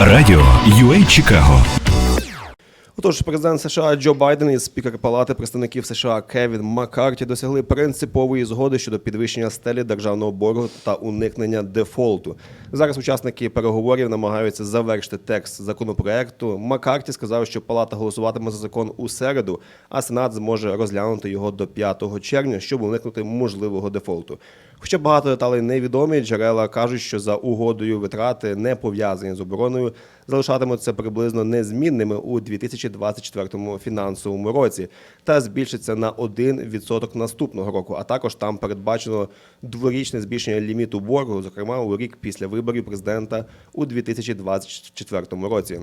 Радіо UA Чикаго Отож, президент США Джо Байден і спікер Палати представників США Кевін Маккарті досягли принципової згоди щодо підвищення стелі державного боргу та уникнення дефолту. Зараз учасники переговорів намагаються завершити текст законопроекту. Маккарті сказав, що палата голосуватиме за закон у середу, а сенат зможе розглянути його до 5 червня, щоб уникнути можливого дефолту. Хоча багато деталей невідомі, джерела кажуть, що за угодою витрати не пов'язані з обороною залишатимуться приблизно незмінними у 2024 фінансовому році та збільшиться на 1% наступного року. А також там передбачено дворічне збільшення ліміту боргу, зокрема у рік після виборів президента у 2024 році.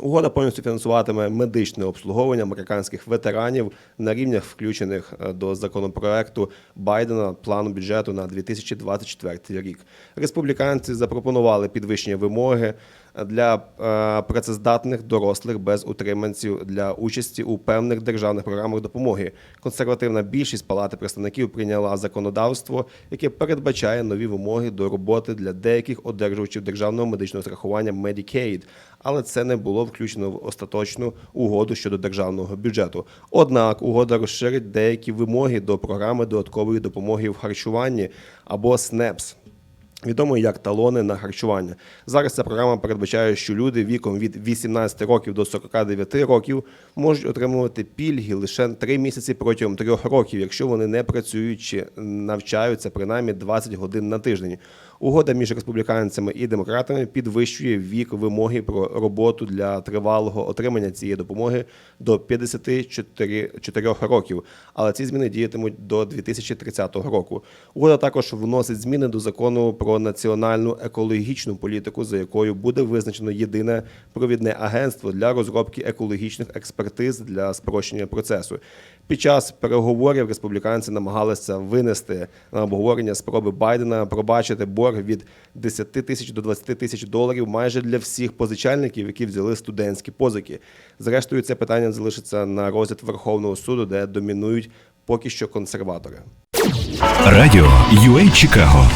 Угода повністю фінансуватиме медичне обслуговування американських ветеранів на рівнях, включених е, до законопроекту Байдена плану бюджету на 2024 рік. Республіканці запропонували підвищення вимоги для е, працездатних дорослих без утриманців для участі у певних державних програмах допомоги. Консервативна більшість палати представників прийняла законодавство, яке передбачає нові вимоги до роботи для деяких одержувачів державного медичного страхування Medicaid, але це не було включено в остаточну угоду щодо державного бюджету. Однак угода розширить деякі вимоги до програми додаткової допомоги в харчуванні або SNAPS. Відомо як талони на харчування. Зараз ця програма передбачає, що люди віком від 18 років до 49 років можуть отримувати пільги лише 3 місяці протягом 3 років, якщо вони не працюють чи навчаються принаймні 20 годин на тиждень. Угода між республіканцями і демократами підвищує вік вимоги про роботу для тривалого отримання цієї допомоги до 54 4 років, але ці зміни діятимуть до 2030 року. Угода також вносить зміни до закону про національну екологічну політику, за якою буде визначено єдине провідне агентство для розробки екологічних експертиз для спрощення процесу. Під час переговорів республіканці намагалися винести на обговорення спроби Байдена пробачити борг від 10 тисяч до 20 тисяч доларів майже для всіх позичальників, які взяли студентські позики. Зрештою, це питання залишиться на розгляд Верховного суду, де домінують поки що консерватори. Радіо UA Чикаго